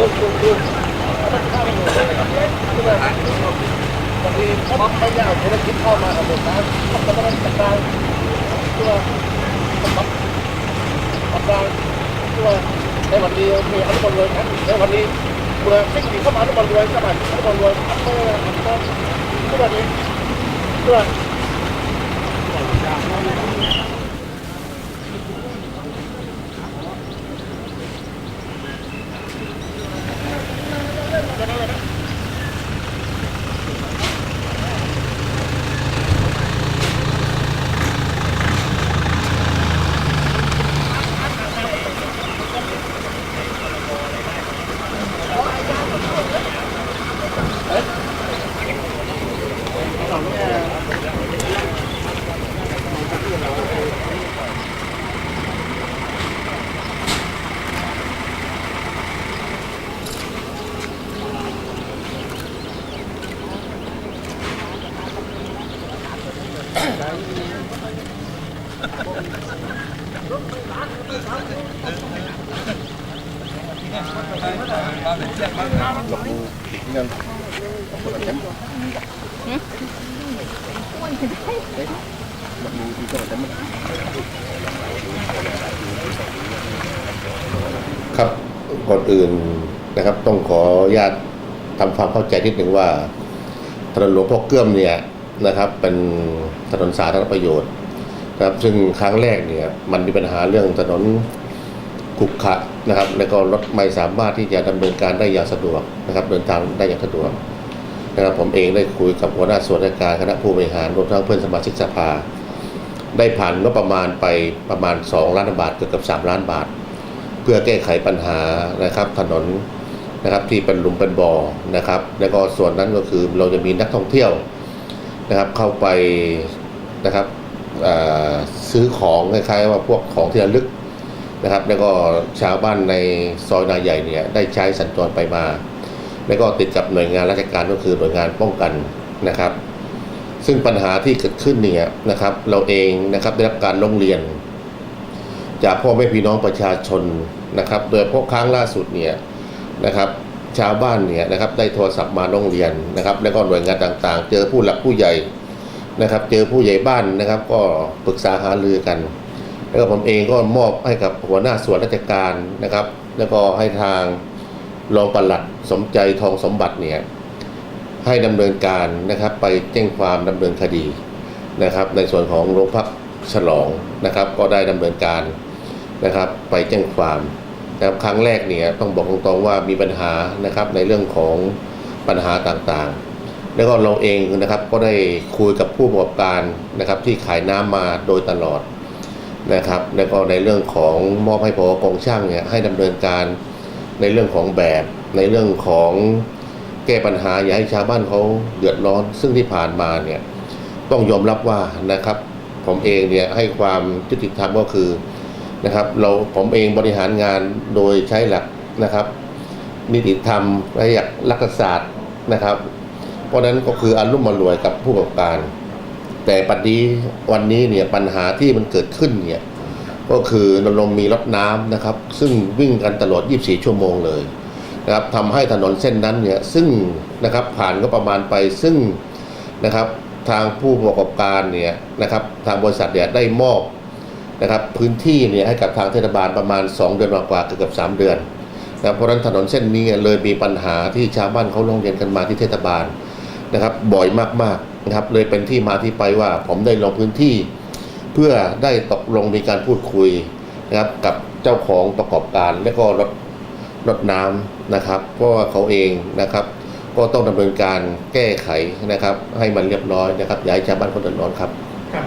บางทีเขาไม่ยากธุรกิจเข้ามากับหมดนะเขาก็ต้องจัดการใช่ไหมปั๊บปั๊บได้ใช่ไหมในวันนี้มีอนุบาลรวยครับในวันนี้เมื่อสิ่งที่เข้ามาอนุบาลรวยใช่ไหมอนุบาลรวยปั๊บก็ปั๊บก็ใช่ไหมนี่ใช่ไหม ครับก่อนอื่นนะครับ ต้องขออนุญาตทำความเข้าใจนิดหนึ่งว่าถนนหลวงพ่อเกื้อมเนี่ยนะครับ เป็นถนนสาธารณประโยชน์นะครับ ซึ่งครั้งแรกเนี่ยมันมีปัญหาเรื่องถนนขรุขะนะครับ แล้วก็รถไม่สามารถที่จะดำเนินการได้อย่างสะดวกนะครับ เดินทางได้อย่างสะดวก นะครับผมเองได้คุยกับหัวหน้าส่วนราชการคณะผู้บริหารรวมทั้งเพื่อนสมาชิกสภา ได้ผ่านงบประมาณไปประมาณ 2 ล้านบาทเกือบกับ 3 ล้านบาท เพื่อแก้ไขปัญหานะครับถนนนะครับที่เป็นหลุมเป็นบ่อนะครับ แล้วก็ส่วนนั้นก็คือเราจะมีนักท่องเที่ยวนะครับเข้าไปนะครับซื้อของคล้ายๆว่าพวกของที่ระลึกนะครับ แล้วก็ชาวบ้านในซอยนาใหญ่เนี่ยได้ใช้สัญจรไปมา แล้วก็ติดกับหน่วยงานราชการก็คือหน่วยงานป้องกันนะครับ ซึ่งปัญหาที่เกิดขึ้นเนี่ยนะครับ เราเองนะครับได้รับการร้องเรียน จากพ่อแม่พี่น้องประชาชนนะครับโดยพวกครั้งล่าสุดเนี่ยนะครับชาวบ้านเนี่ยนะครับได้โทรศัพท์มาโรงเรียนนะครับ แล้วก็หน่วยงานต่างๆ เจอผู้หลักผู้ใหญ่นะครับ เจอผู้ใหญ่บ้านนะครับ ก็ปรึกษาหารือกัน แล้วก็ผมเองก็มอบให้กับหัวหน้าส่วนราชการนะครับ แล้วก็ให้ทาง รองปลัดสมใจทองสมบัติเนี่ยให้ดำเนินการนะครับไปแจ้งความดำเนินคดีนะครับ ในส่วนของโรงพักฉลองนะครับ ก็ได้ดำเนินการนะครับ ไปแจ้งความนะครับครั้งแรกเนี่ยต้องบอกตรงๆว่ามีปัญหานะครับในเรื่องของปัญหาต่างๆ แล้วก็เราเองนะครับก็ได้คุยกับผู้ประกอบการนะครับ ที่ขายน้ำมาโดยตลอดนะครับ แล้วก็ในเรื่องของมอบให้พอกองช่างเนี่ยให้ดำเนินการ ในเรื่องของแบบในเรื่องของแก้ปัญหาอย่าให้ชาวบ้านเขาเดือดร้อน ซึ่งที่ผ่านมาเนี่ยต้องยอมรับว่านะครับ ผมเองเนี่ยให้ความยุติธรรมก็คือนะครับ เราผมเองบริหารงานโดยใช้หลักนะครับ นิติธรรมและหลักรัฐศาสตร์นะครับ เพราะฉะนั้นก็คืออารมณ์มารวยกับผู้ประกอบการ แต่ปัจจุบันวันนี้เนี่ยปัญหาที่มันเกิดขึ้นเนี่ย ก็คือราลงมีรถน้ำนะครับ ซึ่งวิ่งกันตลอด 24 ชั่วโมงเลยนะครับทำให้ถนนเส้นนั้นเนี่ยซึ่งนะครับผ่านก็ประมาณไปซึ่งนะครับทางผู้ประกอบการเนี่ยนะครับทางบริษัทเนี่ยได้มอบนะครับพื้นที่เนี่ยให้กับทางเทศบาลประมาณ 2 เดือนกว่าเกือบ3 เดือนนะเพราะฉะนั้นถนนเส้นนี้เลยมีปัญหาที่ชาวบ้านเขาลงเรียนกันมาที่เทศบาลนะครับบ่อยมากๆนะครับเลยเป็นที่มาที่ไปว่าผมได้ลงพื้นที่ เพื่อได้ตกลงมีการพูดคุยนะครับกับเจ้าของประกอบการและก็รถรถน้ำนะครับเพราะว่าเขาเองนะครับ ก็ต้องดำเนินการแก้ไขนะครับ ให้มันเรียบร้อยนะครับอย่าให้ชาวบ้านเขาเดือดร้อนครับครับ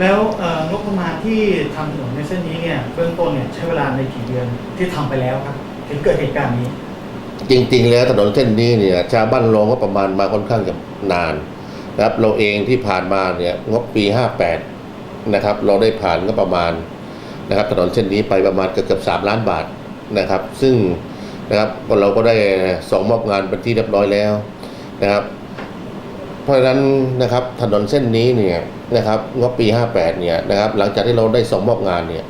แล้วเอ่องบประมาณที่ทำถนนในเส้นนี้เนี่ยเบื้องต้นเนี่ยใช้เวลาในกี่เดือนที่ทำไปแล้วครับถึงเกิดเหตุการณ์นี้ จริง ๆ แล้วถนนเส้นนี้เนี่ยชาวบ้านลงก็ประมาณมาค่อนข้างจะนานนะครับเราเองที่ผ่านมาเนี่ยงบปี 58 นะครับ เราได้ผ่านก็ประมาณนะครับถนนเส้นนี้ไปประมาณเกือบเกือบ3ล้านบาทนะครับ ซึ่งนะครับเราก็ได้ส่งมอบงานเป็นที่เรียบร้อยแล้วนะครับ เพราะฉะนั้นนะครับถนนเส้นนี้เนี่ยนะครับงบปี 58เนี่ยนะครับ หลังจากที่เราได้ส่งมอบงานเนี่ย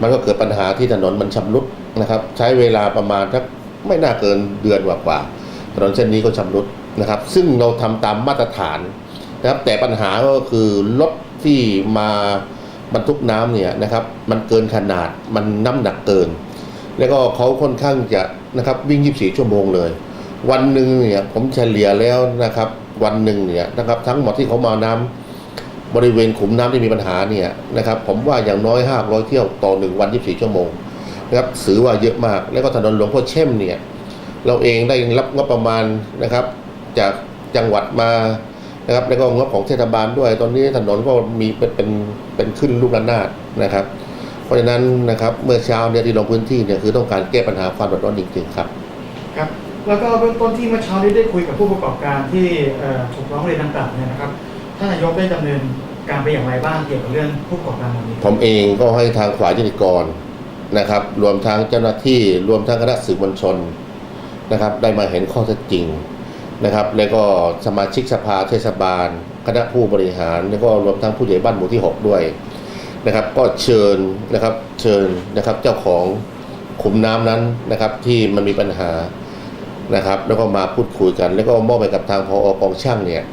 มันก็เกิดปัญหาที่ถนนมันชำรุดนะครับ ใช้เวลาประมาณสักไม่น่าเกินเดือนกว่าๆถนนเส้นนี้ก็ชำรุดนะครับ ซึ่งเราทำตามมาตรฐานนะครับ แต่ปัญหาก็คือรถ ที่มาบรรทุกน้ำเนี่ยนะครับมันเกินขนาดมันน้ำหนักเกิน แล้วก็เขาค่อนข้างจะนะครับวิ่ง 24 ชั่วโมงเลย วันหนึ่งเนี่ยผมเฉลี่ยแล้วนะครับวันหนึ่งเนี่ยนะครับทั้งหมดที่เขามาน้ำบริเวณขุมน้ำที่มีปัญหาเนี่ยนะครับผมว่าอย่างน้อย 500 เที่ยวต่อหนึ่งวัน 24 ชั่วโมงนะครับถือว่าเยอะมาก แล้วก็ถนนหลวงพ่อเช่มเนี่ยเราเองได้รับงบประมาณนะครับจากจังหวัดมา นะครับแล้วก็งบของเทศบาลด้วย ตอนนี้ถนนก็มีเป็นเป็นเป็นขึ้นลูกระนาดนะครับ เพราะฉะนั้นนะครับเมื่อเช้าเนี่ยที่ลงพื้นที่เนี่ยคือต้องการแก้ปัญหาความเดือดร้อนจริงๆครับครับ แล้วก็เบื้องต้นที่เมื่อเช้านี้ได้คุยกับผู้ประกอบการที่เอ่อถูกร้องเรียนดังกล่าวเนี่ยนะครับท่านนายกได้ดำเนินการไปอย่างไรบ้างเกี่ยวกับเรื่องผู้ประกอบการเหล่านี้ผมเองก็ให้ทางฝ่ายนิติกรนะครับ รวมทั้งเจ้าหน้าที่รวมทั้งคณะสื่อมวลชนนะครับ ได้มาเห็นข้อเท็จจริง นะครับแล้วก็สมาชิกสภาเทศบาล คณะผู้บริหาร แล้วก็รวมทั้งผู้ใหญ่บ้านหมู่ที่ 6 ด้วยนะครับ ก็เชิญนะครับเชิญนะครับเจ้าของขุมน้ำนั้นนะครับที่มันมีปัญหานะครับ แล้วก็มาพูดคุยกัน แล้วก็มอบไปกับทางพออกองช่างเนี่ย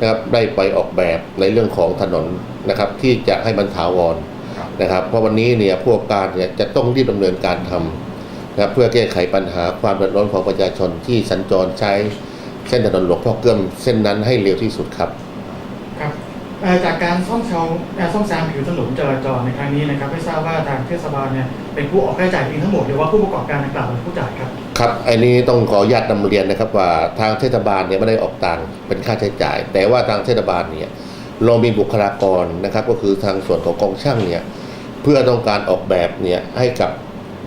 นะครับได้ไปออกแบบในเรื่องของถนนนะครับที่จะให้มันถาวรนะครับ เพราะวันนี้เนี่ยผู้ประกการเนี่ยจะต้องรีบดำเนินการทำนะครับเพื่อแก้ไขปัญหาความเดือดร้อนของประชาชนที่สัญจรใช้ เส้นถนนหลวงพ่อเกื้อมเส้นนั้นให้เร็วที่สุดครับ ครับเอ่อจากการซ่อมแซมเอ่อซ่อมแซมผิวถนนจราจรในครั้งนี้นะครับไม่ทราบว่าทางเทศบาลเนี่ยเป็นผู้ออกค่าใช้จ่ายเองทั้งหมดหรือว่าผู้ประกอบการดังกล่าวเป็นผู้จ่ายครับครับอันนี้ต้องขออนุญาตนำเรียนนะครับว่าทางเทศบาลเนี่ยไม่ได้ออกตังค์เป็นค่าใช้จ่าย แต่ว่าทางเทศบาลเนี่ยเรามีบุคลากรนะครับ ก็คือทางส่วนของกองช่างเนี่ยเพื่อต้องการออกแบบเนี่ยให้กับ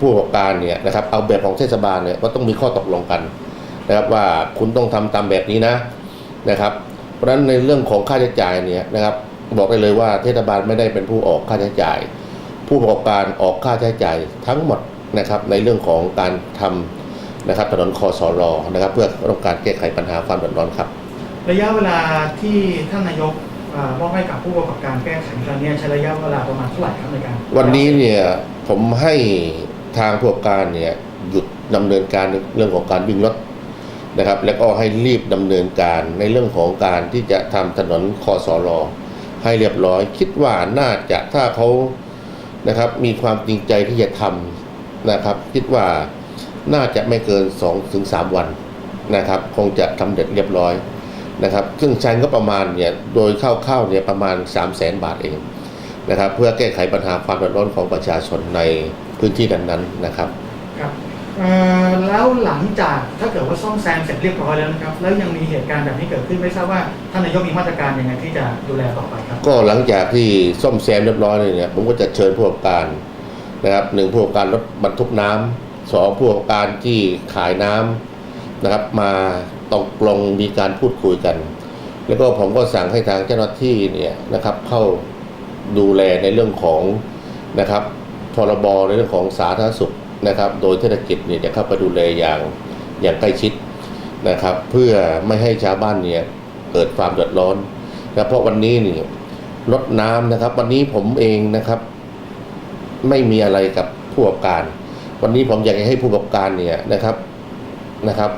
ผู้ประกอบการเนี่ยนะครับเอาแบบของเทศบาลเนี่ยก็ต้องมีข้อตกลงกัน นะครับว่าคุณต้องทำตามแบบนี้นะนะครับ เพราะฉะนั้นในเรื่องของค่าใช้จ่ายเนี่ยนะครับบอกได้เลยว่าเทศบาลไม่ได้เป็นผู้ออกค่าใช้จ่าย ผู้ประกอบการออกค่าใช้จ่ายทั้งหมดนะครับในเรื่องของการทำนะครับถนนคอสอรอนะครับเพื่อต้องการแก้ไขปัญหาความเดือดร้อนครับ ระยะเวลาที่ท่านนายกเอ่อมอบให้กับผู้ประกอบการแก้ไขครั้งนี้ใช้ระยะเวลาประมาณเท่าไหร่ครับในการวันนี้เนี่ยผมให้ทางผู้ประกอบการเนี่ยหยุดดำเนินการในเรื่องของการวิ่งรถ นะครับ แล้วก็ให้รีบดำเนินการในเรื่องของการที่จะทำถนนคอสอรอให้เรียบร้อย คิดว่าน่าจะถ้าเขานะครับ มีความจริงใจที่จะทำนะครับ คิดว่าน่าจะไม่เกิน2-3ถึง3วันนะครับ คงจะทำเด็ดเรียบร้อยนะครับซึ่งใช้ก็ประมาณเนี่ยโดยคร่าวๆเนี่ยประมาณ 3 0 0แสนบาทเองนะครับ เพื่อแก้ไขปัญหาความเดือดร้อนของประชาชนในพื้นที่นั้นๆนะครับครับ แล้วหลังจากถ้าเกิดว่าซ่อมแซมเสร็จเรียบร้อยแล้วนะครับแล้วยังมีเหตุการณ์แบบนี้เกิดขึ้นไม่ทราบว่าท่านนายกมีมาตรการยังไงที่จะดูแลต่อไปครับก็หลังจากที่ซ่อมแซมเรียบร้อยเนี่ยผมก็จะเชิญผู้ประกอบการนะครับหนึ่งผู้ประกอบการรถบรรทุกน้ำสองผู้ประกอบการที่ขายน้ำนะครับมาตกลงมีการพูดคุยกัน แล้วก็ผมก็สั่งให้ทางเจ้าหน้าที่เนี่ยนะครับเข้าดูแลในเรื่องของนะครับพรบในเรื่องของสาธารณสุข นะครับ โดยเทศกิจเนี่ยจะเข้าไปดูแลอย่างอย่างใกล้ชิดนะครับ เพื่อไม่ให้ชาวบ้านเนี่ยเกิดความเดือดร้อนนะเพราะวันนี้นี่ลดน้ำนะครับ วันนี้ผมเองนะครับ ไม่มีอะไรกับผู้ประกอบการ วันนี้ผมอยากให้ผู้ประกอบการเนี่ยนะครับนะครับ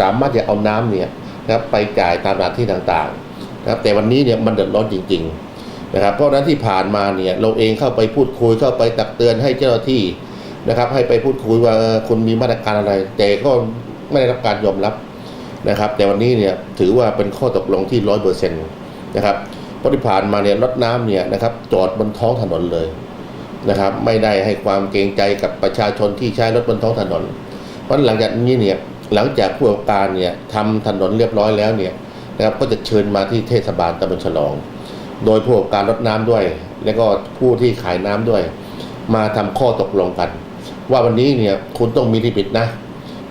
สามารถจะเอาน้ำเนี่ยนะครับไปจ่ายตามสถานที่ต่างๆนะครับ แต่วันนี้เนี่ยมันเดือดร้อนจริง ๆ นะครับ เพราะฉะนั้นที่ผ่านมาเนี่ยเราเองเข้าไปพูดคุยเข้าไปตักเตือนให้เจ้าหน้าที่ นะครับ ให้ไปพูดคุยว่าคุณมีมาตรการอะไร แต่ก็ไม่ได้รับการยอมรับนะครับ แต่วันนี้เนี่ยถือว่าเป็นข้อตกลงที่ร้อยเปอร์เซ็นต์นะครับเพราะที่ผ่านมาเนี่ยรถน้ำเนี่ยนะครับจอดบนท้องถนนเลยนะครับ ไม่ได้ให้ความเกรงใจกับประชาชนที่ใช้รถบนท้องถนน เพราะหลังจากนี้เนี่ยหลังจากผู้ประกอบการเนี่ยทำถนนเรียบร้อยแล้วเนี่ยนะครับก็จะเชิญมาที่เทศบาลตำบลฉลอง โดยผู้ประกอบการรถน้ำด้วย แล้วก็ผู้ที่ขายน้ำด้วย มาทำข้อตกลงกัน ว่าวันนี้เนี่ยคุณต้องมีลิมิตนะ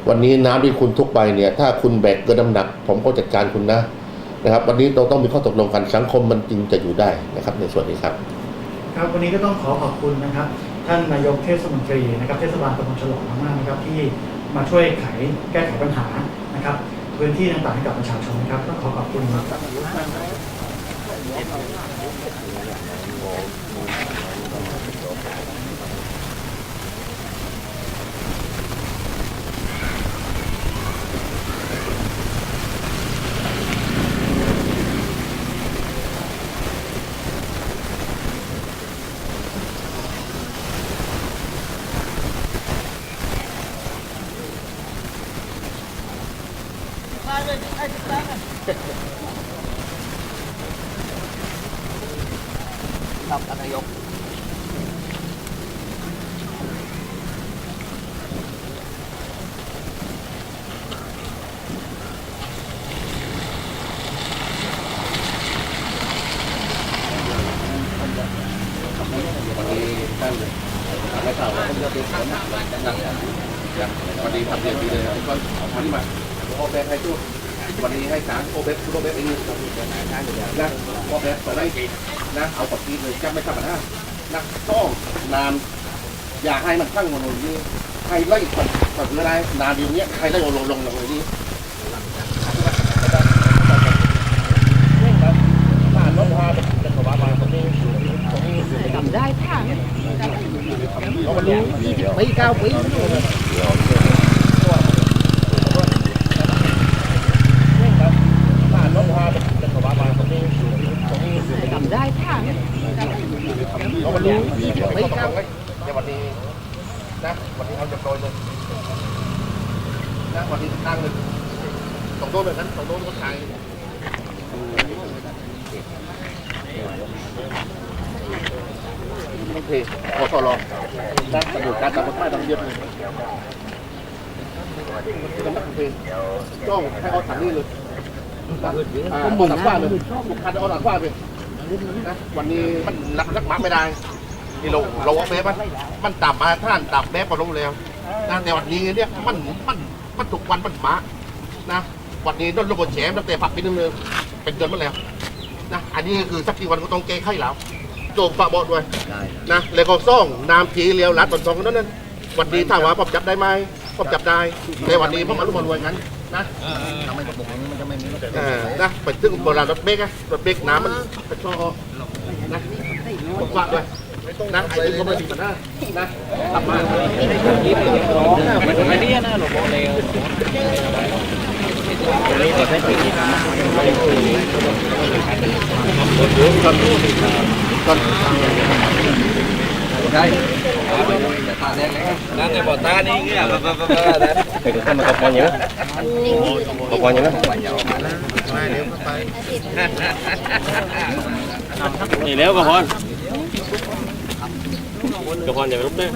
วันนี้น้ำที่คุณทุกไปเนี่ย ถ้าคุณแบกเกินน้ำหนัก ผมก็จัดการคุณนะนะครับ วันนี้เราต้องมีข้อตกลงกันสังคมมันจึงจะอยู่ได้นะครับ ในส่วนนี้ครับ ครับวันนี้ก็ต้องขอขอบคุณนะครับ ท่านนายกเทศมนตรีนะครับ เทศบาลตำบลฉลองมากๆนะครับ ที่มาช่วยไขแก้ไขปัญหานะครับ พื้นที่ต่างๆให้กับประชาชนนะครับต้องขอขอบคุณครับ ครับท่านนายก วันนี้ท่านนักข่าวท่านจะเป็นคนนั่งวันนี้ทำเรียนดีเลยครับก็วันนี้มาโอเบสให้ช่วยวันนี้ให้สารโอเบสโอเบสเองนะ โอเบสต่อได้นะเอาปกกีเลยจะไม่ธรรมดานะต้องนาน อย่าให้มันตั้งมันลงนี้ใครไล่ปัดปัดอะไรนานอยู่เนี้ยใครไล่ลงลงลงลงนี้ผ่านรถพาเป็นขวามาตรงนี้ตรงนี้จำได้ค่ะเขาก็รู้ยี่สิบปีเก้าปีผ่านรถพาเป็นขวามาตรงนี้ตรงนี้ จำได้ค่ะ เขาก็รู้ บปีเก้าปีเดี๋ยววันนี้นะวันนี้เขาจะโปรยเลยนะวันนี้ตั้งเลยสองโดนแบบนั้นสองโดนคนไทยโอเคพอสรนักตำรวจการตำรวจไม่ต้องเยอะเลยเป็นนักเพลงจ้องให้เอาถังนี้เลยอ่าเอาหลังฟ้าเลยทุกคันเอาหลังฟ้าเลยนะวันนี้มันรักรักมักไม่ได้ นี่เราเราว่าแม้มันมันต่ำมาท่านต่ำแม้พอลงแล้วนะแต่วันนี้เนี่ยมันมันมันถูกวันมันมานะวันนี้ต้นระบบแฉมตั้งแต่ผักปีนึงเลยเป็นเดือนมาแล้วนะอันนี้คือสักกี่วันก็ต้องแก้ไขแล้วโจมฝากบอกด้วยนะแล้วก็ซ่องนามทีเลียวรัดตอนสองคนนั้นนั้นวันนี้ถามว่าผมจับได้ไหมผมจับได้แต่วันนี้ผมมาลุ้มมารวยกันนะทำไมกระปุกนี้มันจะไม่มีเออนะไปถึงโบราณรถเบรกอะรถเบรกน้ำมันเป็นช่อนะผมฝากด้วย นะไอ้ที่เขาไม่ดีมันนะนะกลับมามันไม่ได้นะหลวงพ่อเลวนี่แต่ไม่ถึงที่ทำไม่ได้คุยก่อนก่อนใช่ตาแดงเลยนั่นแต่บอตานี่เงี้ยแบบแบบแบบนั้นเด็กคนมันก็พอเยอะก็พอเยอะพอเยอะมาเร็วไปนี่แล้วก็พอนก็พอน Dokładnie, róbmy.